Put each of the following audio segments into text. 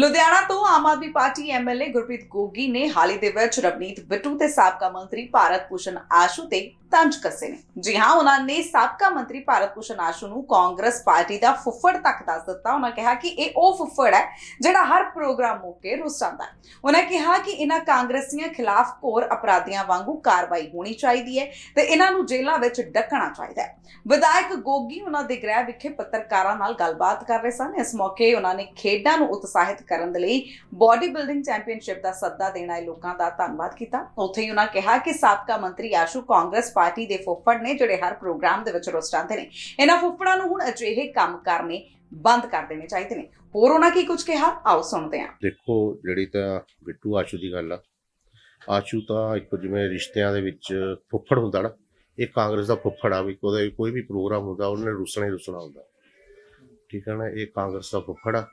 ਲੁਧਿਆਣਾ ਤੋਂ Aam Aadmi party MLA Gurpreet Gogi ਨੇ ਹਾਲ ਹੀ ਦੇ ਵਿੱਚ ਰਵਨੀਤ ਬਿੱਟੂ ਤੇ ਸਾਬਕਾ ਮੰਤਰੀ ਭਾਰਤ ਭੂਸ਼ਣ ਆਸ਼ੂ ਤੇ ਤੰਜ ਕੱਸੇ ਨੇ। ਜੀ ਹਾਂ, ਉਹਨਾਂ ਨੇ ਸਾਬਕਾ ਮੰਤਰੀ ਭਾਰਤ ਭੂਸ਼ਣ ਆਸ਼ੂ ਨੂੰ ਕਾਂਗਰਸ ਪਾਰਟੀ ਦਾ ਫੁੱਫੜ ਤੱਕ ਦੱਸ ਦਿੱਤਾ। ਉਹਨਾਂ ਕਿਹਾ ਕਿ ਇਹ ਉਹ ਫੁੱਫੜ ਹੈ ਜਿਹੜਾ ਹਰ ਪ੍ਰੋਗਰਾਮ ਮੌਕੇ ਰੁੱਸ ਜਾਂਦਾ ਹੈ। ਉਹਨਾਂ ਕਿਹਾ ਕਿ ਇਹਨਾਂ ਕਾਂਗਰਸੀਆਂ ਖਿਲਾਫ ਘੋਰ ਅਪਰਾਧੀਆਂ ਵਾਂਗੂ ਕਾਰਵਾਈ ਹੋਣੀ ਚਾਹੀਦੀ ਹੈ ਤੇ ਇਹਨਾਂ ਨੂੰ ਜੇਲ੍ਹਾਂ ਵਿੱਚ ਡੱਕਣਾ ਚਾਹੀਦਾ ਹੈ। ਵਿਧਾਇਕ ਗੋਗੀ ਉਹਨਾਂ ਦੇ ਗ੍ਰਹਿ ਵਿਖੇ ਪੱਤਰਕਾਰਾਂ ਨਾਲ ਗੱਲਬਾਤ ਕਰ ਰਹੇ ਸਨ। ਇਸ ਮੌਕੇ ਉਹਨਾਂ ਨੇ ਖੇਡਾਂ ਨੂੰ ਉਤਸ਼ਾਹਿਤ ਕਰਨ ਦੇ ਲਈ ਬਾਡੀ ਬਿਲਡਿੰਗ ਚੈਂਪੀਅਨਸ਼ਿਪ ਦਾ ਸੱਦਾ ਦੇਣ ਆਏ ਲੋਕਾਂ ਦਾ ਧੰਨਵਾਦ ਕੀਤਾ। ਉੱਥੇ ਹੀ ਉਹਨਾਂ ਕਿਹਾ ਕਿ ਸਾਬਕਾ ਮੰਤਰੀ ਆਸ਼ੂ ਕਾਂਗਰਸ ਪਾਰਟੀ ਦੇ ਫੁੱਫੜ ਨੇ ਜਿਹੜੇ ਹਰ ਪ੍ਰੋਗਰਾਮ ਦੇ ਵਿੱਚ ਰੁੱਸ ਜਾਂਦੇ ਨੇ, ਇਹਨਾਂ ਫੁੱਫੜਾਂ ਨੂੰ ਹੁਣ ਅਜਿਹੇ ਕੰਮ ਕਰਨੇ ਬੰਦ ਕਰ ਦੇਣੇ ਚਾਹੀਦੇ ਨੇ। ਹੋਰ ਉਹਨਾਂ ਕੀ ਕੁਝ ਕਿਹਾ? ਆਓ ਸੁਣਦੇ ਹਾਂ। ਦੇਖੋ, ਜਿਹੜੀ ਤਾਂ ਬਿੱਟੂ ਆਸ਼ੂ ਦੀ ਗੱਲ ਆ। ਆਸ਼ੂ ਤਾਂ ਇੱਕ ਜਿਵੇਂ ਰਿਸ਼ਤਿਆਂ ਦੇ ਵਿੱਚ ਫੁੱਫੜ ਹੁੰਦਾ ਨਾ, ਇਹ ਕਾਂਗਰਸ ਦਾ ਫੁੱਫੜ ਆ, ਵੀ ਉਹਦਾ ਕੋਈ ਵੀ ਪ੍ਰੋਗਰਾਮ ਹੁੰਦਾ, ਉਹਨੇ ਰੁੱਸਣਾ ਹੀ ਰੁੱਸਣਾ ਹੁੰਦਾ। ਠੀਕ ਹੈ ਨਾ, ਇਹ ਕਾਂਗਰਸ ਦਾ ਫੁੱਫੜ ਆ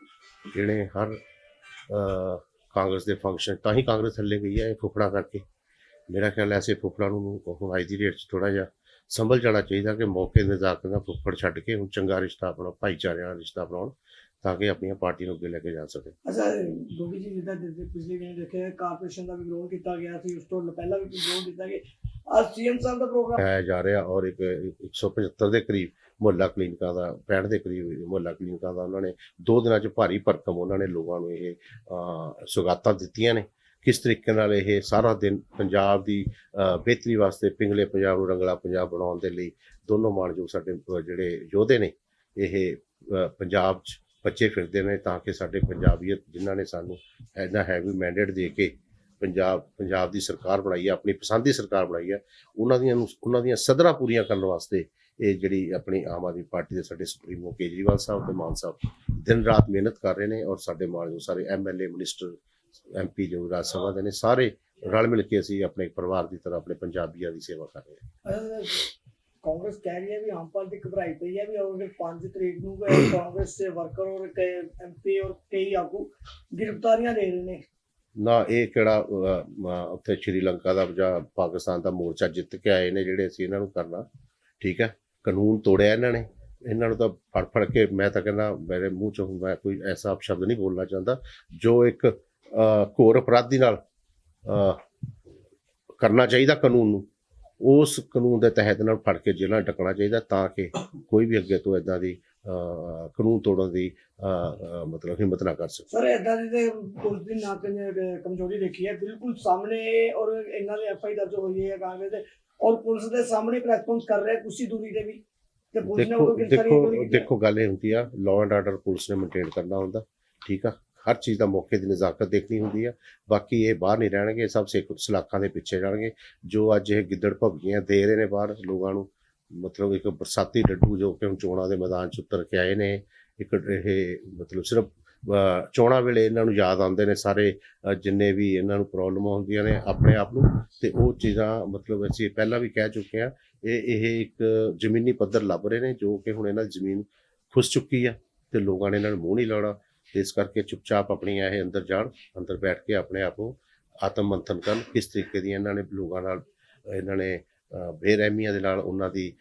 ਜਿਹੜੇ ਹਰ ਕਾਂਗਰਸ ਦੇ ਫੰਕਸ਼ਨ ਤਾਂ ਹੀ ਕਾਂਗਰਸ ਥੱਲੇ ਗਈ ਹੈ ਇਹ ਫੁੱਫੜਾ ਕਰਕੇ। ਮੇਰਾ ਖਿਆਲ ਐਸੇ ਫੁੱਫੜਾਂ ਨੂੰ ਹੁਣ ਅੱਜ ਦੀ ਡੇਟ 'ਚ ਥੋੜਾ ਜਿਹਾ ਸੰਭਲ ਜਾਣਾ ਚਾਹੀਦਾ ਕਿ ਮੌਕੇ ਨਜ਼ਾਕਤ ਦਾ ਫੁੱਫੜ ਛੱਡ ਕੇ ਹੁਣ ਚੰਗਾ ਰਿਸ਼ਤਾ ਆਪਣਾ ਭਾਈਚਾਰੇ ਵਾਲਾ ਰਿਸ਼ਤਾ ਬਣਾਉਣ ਤਾਂ ਕਿ ਆਪਣੀਆਂ ਪਾਰਟੀ ਨੂੰ ਅੱਗੇ ਲੈ ਕੇ ਜਾ ਸਕੇ। ਅੱਛਾ ਗੋਗੀ ਜੀ ਜਿੱਦਾਂ ਜਿੱਦਾਂ ਪਿਛਲੇ ਦਿਨ ਦੇਖਿਆ ਕਾਰਪੋਰੇਸ਼ਨ ਦਾ ਵੀ ਵਿਰੋਧ ਕੀਤਾ ਗਿਆ ਸੀ ਉਸ ਤੋਂ ਪਹਿਲਾਂ ਵੀ ਵਿਰੋਧ ਕੀਤਾ ਗਿਆ। ਅੱਜ ਸੀਐਮ ਸਾਹਿਬ ਦਾ ਪ੍ਰੋਗਰਾਮ ਹੈ ਜਾ ਰਿਹਾ ਔਰ ਇੱਕ 175 ਦੇ ਕਰੀਬ ਮੁਹੱਲਾ ਕਲੀਨਿਕਾਂ ਦਾ 65 ਦੇ ਕਰੀਬ ਮੁਹੱਲਾ ਕਲੀਨਿਕਾਂ ਦਾ ਉਹਨਾਂ ਨੇ ਦੋ ਦਿਨਾਂ 'ਚ ਭਾਰੀ ਭਰਕਮ ਉਹਨਾਂ ਨੇ ਲੋਕਾਂ ਨੂੰ ਇਹ ਸੁਗਾਤਾਂ ਦਿੱਤੀਆਂ ਨੇ। ਕਿਸ ਤਰੀਕੇ ਨਾਲ ਇਹ ਸਾਰਾ ਦਿਨ ਪੰਜਾਬ ਦੀ ਬਿਹਤਰੀ ਵਾਸਤੇ ਪਿੰਗਲੇ ਪੰਜਾਬ ਨੂੰ ਰੰਗਲਾ ਪੰਜਾਬ ਬਣਾਉਣ ਦੇ ਲਈ ਦੋਨੋਂ ਮਾਣਯੋਗ ਸਾਡੇ ਜਿਹੜੇ ਯੋਧੇ ਨੇ, ਇਹ ਪੰਜਾਬ 'ਚ ਬੱਚੇ ਫਿਰਦੇ ਨੇ ਤਾਂ ਕਿ ਸਾਡੇ ਪੰਜਾਬੀਅਤ ਜਿਨ੍ਹਾਂ ਨੇ ਸਾਨੂੰ ਇੰਨਾ ਹੈਵੀ ਮੈਂਡੇਟ ਦੇ ਕੇ ਪੰਜਾਬ ਪੰਜਾਬ ਦੀ ਸਰਕਾਰ ਬਣਾਈ ਹੈ, ਆਪਣੀ ਪਸੰਦ ਦੀ ਸਰਕਾਰ ਬਣਾਈ ਹੈ, ਉਹਨਾਂ ਦੀਆਂ ਨੂੰ- ਉਹਨਾਂ ਦੀਆਂ ਸਦਰਾਂ ਪੂਰੀਆਂ ਕਰਨ ਵਾਸਤੇ ਇਹ ਜਿਹੜੀ ਆਪਣੀ ਆਮ ਆਦਮੀ ਪਾਰਟੀ ਦੇ ਸਾਡੇ ਸੁਪਰੀਮੋ ਕੇਜਰੀਵਾਲ ਸਾਹਿਬ ਤੇ ਮਾਨ ਸਾਹਿਬ ਦਿਨ ਰਾਤ ਮਿਹਨਤ ਕਰ ਰਹੇ ਨੇ ਔਰ ਸਾਡੇ ਮਾਣਯੋਗ ਸਾਰੇ ਐਮਐਲਏ ਮਿਨਿਸਟਰ ਐਮਪੀ ਜੋ ਰਾਜ ਸਭਾ ਦੇ ਨੇ ਸਾਰੇ ਰਲ ਮਿਲ ਕੇ ਅਸੀਂ ਆਪਣੇ ਪਰਿਵਾਰ ਦੀ ਤਰ੍ਹਾਂ ਆਪਣੇ ਪੰਜਾਬੀਆਂ ਦੀ ਸੇਵਾ ਕਰ ਰਹੇ ਹਾਂ। ਕਾਂਗਰਸ ਕਹਿ ਰਹੀ ਹੈ ਵੀ ਆਮ ਪਾਰਟੀ ਘਬਰਾਈ ਪਈ ਹੈ ਵੀ ਅਗਰ 5 ਤਰੀਕ ਨੂੰ ਕਾਂਗਰਸ ਦੇ ਵਰਕਰ ਔਰ ਐਮਪੀ ਔਰ ਕਈ ਆਗੂ ਗ੍ਰਿਫਤਾਰੀਆਂ ਦੇ ਰਹੇ ਨੇ। ਨਾ ਇਹ ਕਿਹੜਾ ਉੱਥੇ ਸ਼੍ਰੀਲੰਕਾ ਦਾ ਜਾਂ ਪਾਕਿਸਤਾਨ ਦਾ ਮੋਰਚਾ ਜਿੱਤ ਕੇ ਆਏ ਨੇ ਜਿਹੜੇ ਅਸੀਂ ਇਹਨਾਂ ਨੂੰ ਕਰਨਾ ਠੀਕ ਹੈ? ਕਾਨੂੰਨ ਤੋੜਿਆ ਇਹਨਾਂ ਨੇ। ਇਹਨਾਂ ਨੂੰ ਤਾਂ ਫੜ ਫੜ ਕੇ ਮੈਂ ਤਾਂ ਕਹਿੰਦਾ ਮੇਰੇ ਮੂੰਹ ਚੋਂ ਮੈਂ ਕੋਈ ਐਸਾ ਸ਼ਬਦ ਨਹੀਂ ਬੋਲਣਾ ਚਾਹੁੰਦਾ। ਜੋ ਇੱਕ ਘੋਰ ਅਪਰਾਧੀ ਨਾਲ ਕਰਨਾ ਚਾਹੀਦਾ ਕਾਨੂੰਨ ਨੂੰ ਉਸ ਕਾਨੂੰਨ ਦੇ ਤਹਿਤ ਨਾਲ ਫੜ ਕੇ ਜੇਲ੍ਹਾਂ ਟਕਣਾ ਚਾਹੀਦਾ ਤਾਂ ਕਿ ਕੋਈ ਵੀ ਅੱਗੇ ਤੋਂ ਇਦਾਂ ਦੀ ਕਾਨੂੰਨ ਤੋੜਨ ਦੀ ਮਤਲਬ ਹਿੰਮਤ ਨਾ ਕਰ ਸਕੇ। ਸਰ ਇਦਾਂ ਦੀ ਤੇ ਪੁਲਿਸ ਦੀ ਨਾ ਕਮ- ਕਮਜ਼ੋਰੀ ਦੇਖੀ ਹੈ। ਬਿਲਕੁਲ ਸਾਹਮਣੇ ਔਰ ਇਹਨਾਂ ਦੇ ਐਫਆਈ ਦਰਜ ਹੋਈ ਹੈ ਕਾਂਗਰਸ ਦੇ ਔਰ ਪੁਲਿਸ ਦੇ ਸਾਹਮਣੇ ਰੈਸਪੌਂਸ ਕਰ ਰਿਹਾ ਕੁਛ ਹੀ ਦੂਰੀ ਤੇ ਵੀ। ਤੇ ਪੁਲਿਸ ਨੇ ਦੇਖੋ ਦੇਖੋ ਦੇਖੋ ਗੱਲ ਇਹ ਹੁੰਦੀ ਆ ਲਾਅ ਐਂਡ ਆਰਡਰ ਪੁਲਿਸ ਨੇ ਮੇਨਟੇਨ ਕਰਨਾ ਹੁੰਦਾ ਠੀਕ ਆ? ਹਰ ਚੀਜ਼ ਦਾ ਮੌਕੇ ਦੀ ਨਜ਼ਾਕਤ ਦੇਖਣੀ ਹੁੰਦੀ ਆ। ਬਾਕੀ ਇਹ ਬਾਹਰ ਨਹੀਂ ਰਹਿਣਗੇ ਸਭ ਸਿੱਖ ਸਲਾਖਾਂ ਦੇ ਪਿੱਛੇ ਜਾਣਗੇ। ਜੋ ਅੱਜ ਇਹ ਗਿੱਦੜ ਭੱਗੀਆਂ ਦੇ ਰਹੇ ਨੇ ਬਾਹਰ, ਲੋਕਾਂ ਨੂੰ ਮਤਲਬ ਇੱਕ ਬਰਸਾਤੀ ਡੱਡੂ ਜੋ ਕਿ ਹੁਣ ਚੋਣਾਂ ਦੇ ਮੈਦਾਨ 'ਚ ਉਤਰ ਕੇ ਆਏ ਨੇ, ਇੱਕ ਇਹ ਮਤਲਬ ਸਿਰਫ ਚੋਣਾਂ ਵੇਲੇ ਇਹਨਾਂ ਨੂੰ ਯਾਦ ਆਉਂਦੇ ਨੇ ਸਾਰੇ ਜਿੰਨੇ ਵੀ ਇਹਨਾਂ ਨੂੰ ਪ੍ਰੋਬਲਮਾਂ ਹੁੰਦੀਆਂ ਨੇ ਆਪਣੇ ਆਪ ਨੂੰ, ਤੇ ਉਹ ਚੀਜ਼ਾਂ ਮਤਲਬ ਅਸੀਂ ਪਹਿਲਾਂ ਵੀ ਕਹਿ ਚੁੱਕੇ ਆ ਇਹ ਇਹ ਇੱਕ ਜ਼ਮੀਨੀ ਪੱਧਰ ਲੱਭ ਰਹੇ ਨੇ, ਜੋ ਕਿ ਹੁਣ ਇਹਨਾਂ ਦੀ ਜ਼ਮੀਨ ਖੁੱਸ ਚੁੱਕੀ ਆ, ਤੇ ਲੋਕਾਂ ਨੇ ਇਹਨਾਂ ਨੂੰ ਮੂੰਹ ਨਹੀਂ ਲਾਉਣਾ। ਇਸ ਕਰਕੇ ਚੁੱਪਚਾਪ ਆਪਣੀਆਂ ਇਹ ਅੰਦਰ ਜਾਣ ਅੰਦਰ ਬੈਠ ਕੇ ਆਪਣੇ ਆਪ ਨੂੰ ਆਤਮ ਮੰਥਨ ਕਰਨ ਕਿਸ ਤਰੀਕੇ ਦੀਆਂ ਇਹਨਾਂ ਨੇ ਲੋਕਾਂ ਨਾਲ ਇਹਨਾਂ ਨੇ ਬੇਰਹਿਮੀਆਂ ਦੇ ਨਾਲ ਉਹਨਾਂ ਦੀ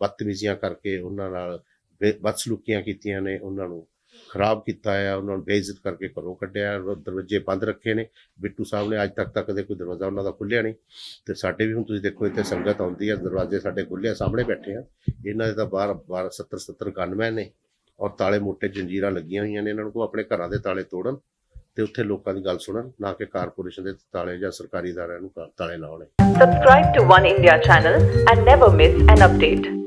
ਬਦਤਮੀਜ਼ੀਆਂ ਕਰਕੇ ਉਹਨਾਂ ਨਾਲ ਬੇ- ਬਦਸਲੂਕੀਆਂ ਕੀਤੀਆਂ ਨੇ ਉਹਨਾਂ ਨੂੰ ਖਰਾਬ ਕੀਤਾ ਹੈ ਉਹਨਾਂ ਨੂੰ ਬੇਇੱਜ਼ਤ ਕਰਕੇ ਘਰੋਂ ਕੱਢਿਆ ਦਰਵਾਜ਼ੇ ਬੰਦ ਰੱਖੇ ਨੇ। ਬਿੱਟੂ ਸਾਹਿਬ ਨੇ ਅੱਜ ਤੱਕ ਤੱਕ ਕਦੇ ਕੋਈ ਦਰਵਾਜ਼ਾ ਉਹਨਾਂ ਦਾ ਖੁੱਲਿਆ ਨਹੀਂ। ਤੇ ਸਾਡੇ ਵੀ ਹੁਣ ਤੁਸੀਂ ਦੇਖੋ ਇੱਥੇ ਸੰਗਤ ਆਉਂਦੀ ਹੈ ਦਰਵਾਜ਼ੇ ਸਾਡੇ ਖੁੱਲੇ ਆ, ਸਾਹਮਣੇ ਬੈਠੇ ਆ। ਇਹਨਾਂ ਦੇ ਤਾਂ ਬਾਹਰ 12 70 70 ਗਨਮੈਨ ਨੇ। ਔਰ ਤਾਲੇ ਮੋਟੇ ਜੰਜੀਰਾਂ ਲੱਗੀਆਂ ਹੋਈਆਂ ਨੇ ਇਹਨਾਂ ਨੂੰ ਕੋ ਆਪਣੇ ਘਰਾਂ ਦੇ ਤਾਲੇ ਤੋੜਨ ਤੇ ਉੱਥੇ ਲੋਕਾਂ ਦੀ ਗੱਲ ਸੁਣਨ, ਨਾ ਕਿ ਕਾਰਪੋਰੇਸ਼ਨ ਦੇ ਤਾਲੇ ਜਾਂ ਸਰਕਾਰੀ ਅਦਾਰਿਆਂ ਨੂੰ ਤਾਲੇ ਲਾਉਣੇ Subscribe to One India channel and never miss an update.